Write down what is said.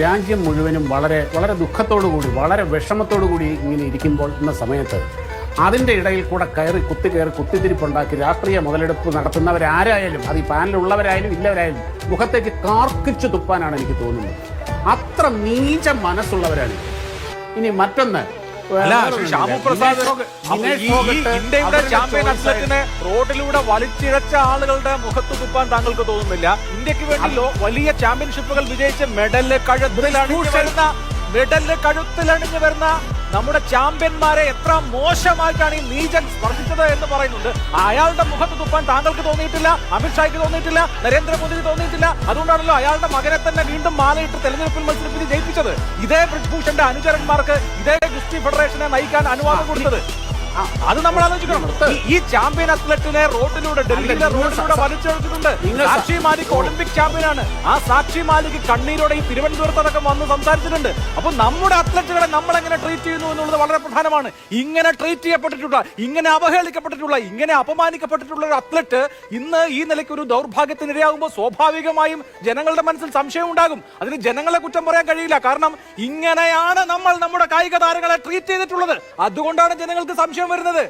രാജ്യം മുഴുവനും വളരെ വളരെ ദുഃഖത്തോടു കൂടി വളരെ വിഷമത്തോടു കൂടി ഇങ്ങനെ ഇരിക്കുമ്പോൾ എന്ന സമയത്ത് അതിന്റെ ഇടയിൽ കൂടെ കയറി കുത്തി കയറി കുത്തിത്തിരിപ്പുണ്ടാക്കി രാഷ്ട്രീയ മുതലെടുപ്പ് നടത്തുന്നവരാരായാലും അത് ഈ പാനലുള്ളവരായാലും ഇല്ലവരായാലും മുഖത്തേക്ക് കാർക്കിച്ചു തുപ്പാനാണ് എനിക്ക് തോന്നുന്നത്. അത്ര നീച മനസ്സുള്ളവരാണ് ഇനി മറ്റൊന്ന് അല്ല. ശ്യാമു പ്രസാദ് ഇന്ത്യയുടെ ചാമ്പ്യൻ അത്ലറ്റിനെ റോഡിലൂടെ വലിച്ചിഴച്ച ആളുകളുടെ മുഖത്ത് കുപ്പാൻ താങ്കൾക്ക് തോന്നുന്നില്ല. ഇന്ത്യയ്ക്ക് വേണ്ടി വലിയ ചാമ്പ്യൻഷിപ്പുകൾ വിജയിച്ച മെഡൽ കഴുത്തിലണിഞ്ഞു വരുന്ന മെഡൽ കഴുത്തിലണിഞ്ഞു വരുന്ന നമ്മുടെ ചാമ്പ്യന്മാരെ എത്ര മോശമായിട്ടാണ് ഈ നീജൻ സ്പർശിച്ചത് എന്ന് പറയുന്നുണ്ട്. അയാളുടെ മുഖത്ത് തുപ്പാൻ താങ്കൾക്ക് തോന്നിയിട്ടില്ല അമിത്ഷായ്ക്ക് തോന്നിയിട്ടില്ല നരേന്ദ്രമോദിക്ക് തോന്നിയിട്ടില്ല. അതുകൊണ്ടാണല്ലോ അയാളുടെ മകനെ തന്നെ വീണ്ടും മാലയിട്ട് തെരഞ്ഞെടുപ്പിൽ മത്സരിപ്പിച്ച് ജയിപ്പിച്ചത്. ഇതേ ബ്രിജ്ഭൂഷന്റെ അനുചരന്മാർക്ക് ഇതേ ഗുസ്തി ഫെഡറേഷനെ നയിക്കാൻ അനുവാദം കൊടുത്തത്. അത് നമ്മൾ ആലോചിക്കണം. ഈ- ചാമ്പ്യൻ അത്ലറ്റിനെ റോഡിലൂടെ ഡൽഹിയിലെ റോഡിലൂടെ വലിച്ചെടുത്തിട്ടുണ്ട് സാക്ഷി മാലിക് ഒളിമ്പിക് ചാമ്പ്യനാണ് ആ സാക്ഷി മാലിക് കണ്ണീരോടെ ഈ തിരുവനന്തപുരത്ത് അടക്കം വന്ന് സംസാരിച്ചിട്ടുണ്ട്. അപ്പൊ നമ്മുടെ അത്ലറ്റുകളെ നമ്മൾ എങ്ങനെ ട്രീറ്റ് ചെയ്യുന്നു എന്നുള്ളത് വളരെ പ്രധാനമാണ്. ഇങ്ങനെ ട്രീറ്റ് ചെയ്യപ്പെട്ടിട്ടുള്ള ഇങ്ങനെ അവഹേളിക്കപ്പെട്ടിട്ടുള്ള ഇങ്ങനെ അപമാനിക്കപ്പെട്ടിട്ടുള്ള ഒരു അത്ലറ്റ് ഇന്ന് ഈ നിലയ്ക്ക് ഒരു ദൗർഭാഗ്യത്തിനിരയാകുമ്പോൾ സ്വാഭാവികമായും ജനങ്ങളുടെ മനസ്സിൽ സംശയം ഉണ്ടാകും. അതിന് ജനങ്ങളെ കുറ്റം പറയാൻ കഴിയില്ല. കാരണം ഇങ്ങനെയാണ് നമ്മൾ നമ്മുടെ കായിക താരങ്ങളെ ട്രീറ്റ് ചെയ്തിട്ടുള്ളത്. അതുകൊണ്ടാണ് ജനങ്ങൾക്ക് സംശയം വരുന്നത്.